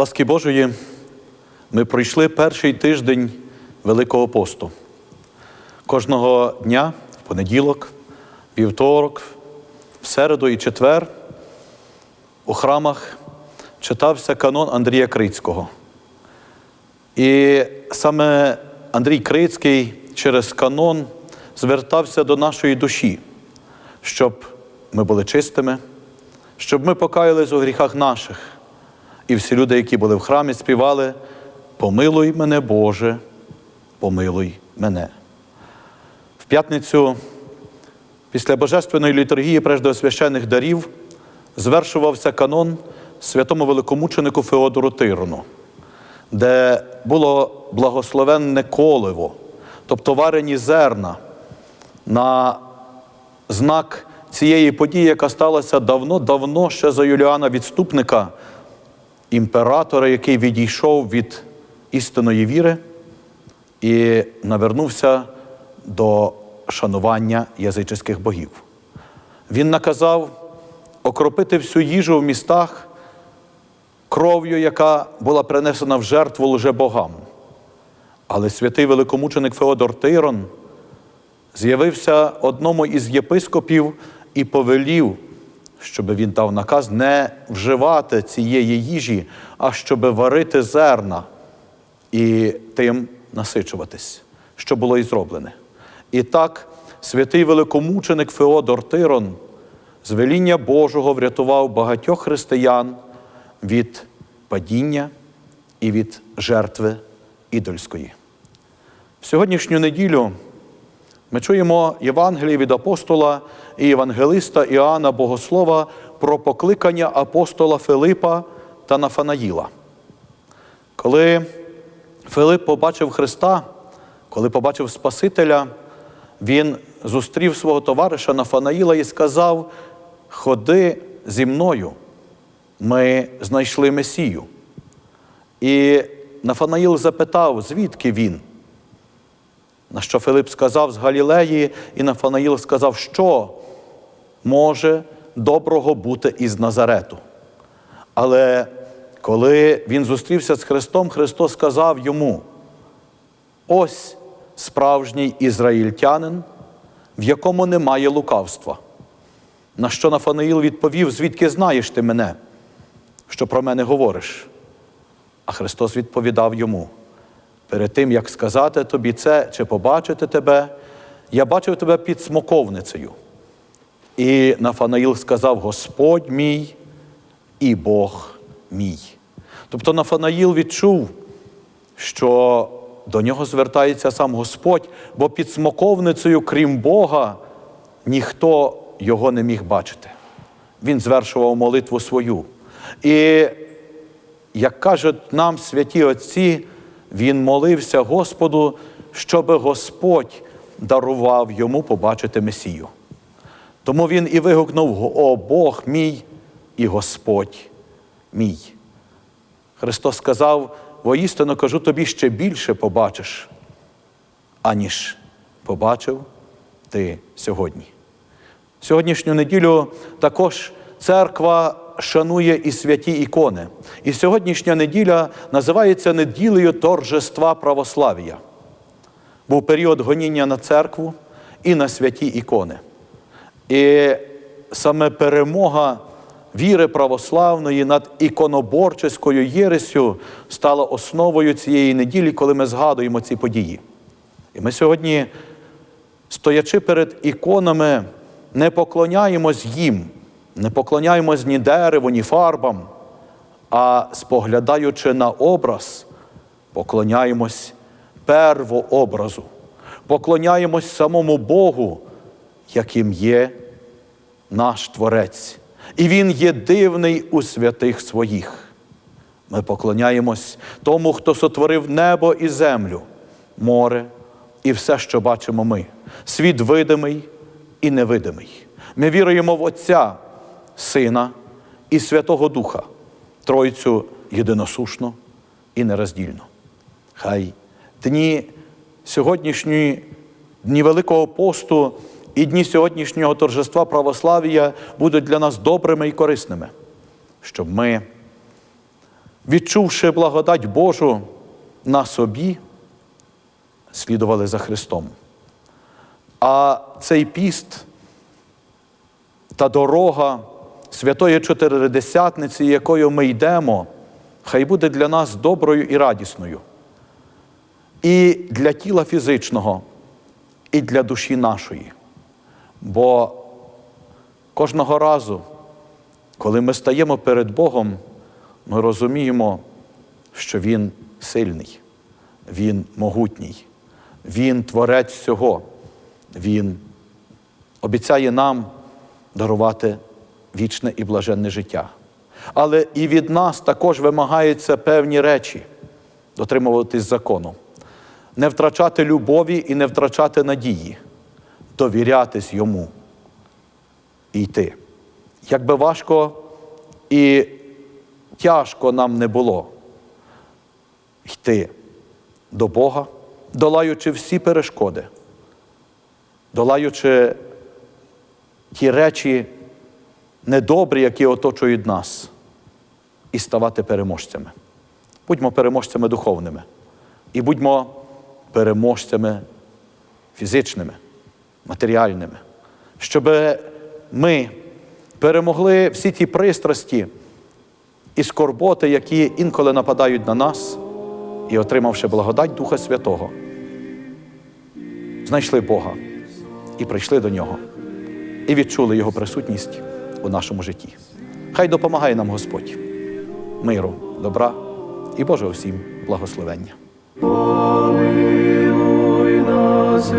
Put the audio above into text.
ласки Божої, ми пройшли перший тиждень Великого посту. Кожного дня, в понеділок, вівторок, в середу і четвер у храмах читався канон Андрія Крицького. І саме Андрій Крицький через канон звертався до нашої душі, щоб ми були чистими, щоб ми покаялись у гріхах наших. І всі люди, які були в храмі, співали Помилуй мене, Боже, помилуй мене. В п'ятницю після Божественної літургії преждеосвящених дарів звершувався канон святому великомученику Феодору Тирону, де було благословенне коливо, тобто варені зерна на знак цієї події, яка сталася давно-давно ще за Юліана Відступника, імператора, який відійшов від істинної віри і навернувся до шанування язичних богів. Він наказав окропити всю їжу в містах кров'ю, яка була принесена в жертву лжебогам. Але святий великомученик Феодор Тирон з'явився одному із єпископів і повелів, щоб він дав наказ не вживати цієї їжі, а щоб варити зерна і тим насичуватись, що було і зроблене. І так, святий великомученик Феодор Тирон з веління Божого врятував багатьох християн від падіння і від жертви ідольської. В сьогоднішню неділю ми чуємо Євангеліє від апостола і євангелиста Іоанна Богослова про покликання апостола Филипа та Нафанаїла. Коли Филип побачив Христа, коли побачив Спасителя, він зустрів свого товариша Нафанаїла і сказав: Ходи зі мною, ми знайшли Месію. І Нафанаїл запитав, звідки він? На що Филип сказав з Галілеї, і Нафанаїл сказав, що може доброго бути із Назарету. Але коли він зустрівся з Христом, Христос сказав йому: ось справжній ізраїльтянин, в якому немає лукавства. На що Нафанаїл відповів, звідки знаєш ти мене, що про мене говориш? А Христос відповідав йому: перед тим, як сказати тобі це чи побачити тебе, я бачив тебе під смоковницею. І Нафанаїл сказав: Господь мій і Бог мій. Тобто Нафанаїл відчув, що до нього звертається сам Господь, бо під смоковницею, крім Бога, ніхто його не міг бачити. Він звершував молитву свою. І, як кажуть нам святі Отці, він молився Господу, щоб Господь дарував йому побачити Месію. Тому він і вигукнув: О Бог мій і Господь мій. Христос сказав: воістину кажу тобі ще більше побачиш, аніж побачив ти сьогодні. Сьогоднішню неділю також церква шанує і святі ікони. І сьогоднішня неділя називається неділею торжества православ'я. Був період гоніння на церкву і на святі ікони. І саме перемога віри православної над іконоборческою єресю стала основою цієї неділі, коли ми згадуємо ці події. І ми сьогодні, стоячи перед іконами, не поклоняємось їм, не поклоняємось ні дереву, ні фарбам, а споглядаючи на образ, поклоняємось первообразу, поклоняємось самому Богу, яким є наш Творець. І Він є дивний у святих своїх. Ми поклоняємось тому, хто сотворив небо і землю, море і все, що бачимо ми, світ видимий і невидимий. Ми віруємо в Отця, Сина і Святого Духа, Тройцю єдиносушно і нероздільно. Хай дні сьогоднішні дні Великого посту і дні сьогоднішнього торжества православ'я будуть для нас добрими і корисними, щоб ми відчувши благодать Божу на собі, слідували за Христом. А цей піст та дорога Святої Чотиридесятниці, якою ми йдемо, хай буде для нас доброю і радісною. І для тіла фізичного, і для душі нашої. Бо кожного разу, коли ми стаємо перед Богом, ми розуміємо, що Він сильний, Він могутній, Він творець всього, Він обіцяє нам дарувати вічне і блаженне життя. Але і від нас також вимагаються певні речі дотримуватись закону, не втрачати любові і не втрачати надії, довірятись йому і йти. Як би важко і тяжко нам не було йти до Бога, долаючи всі перешкоди, долаючи ті речі недобрі, які оточують нас, і ставати переможцями. Будьмо переможцями духовними. І будьмо переможцями фізичними, матеріальними, щоб ми перемогли всі ті пристрасті і скорботи, які інколи нападають на нас, і, отримавши благодать Духа Святого, знайшли Бога і прийшли до Нього, і відчули Його присутність у нашому житті. Хай допомагає нам Господь, миру, добра і Божого всім благословення. Помилуй нас,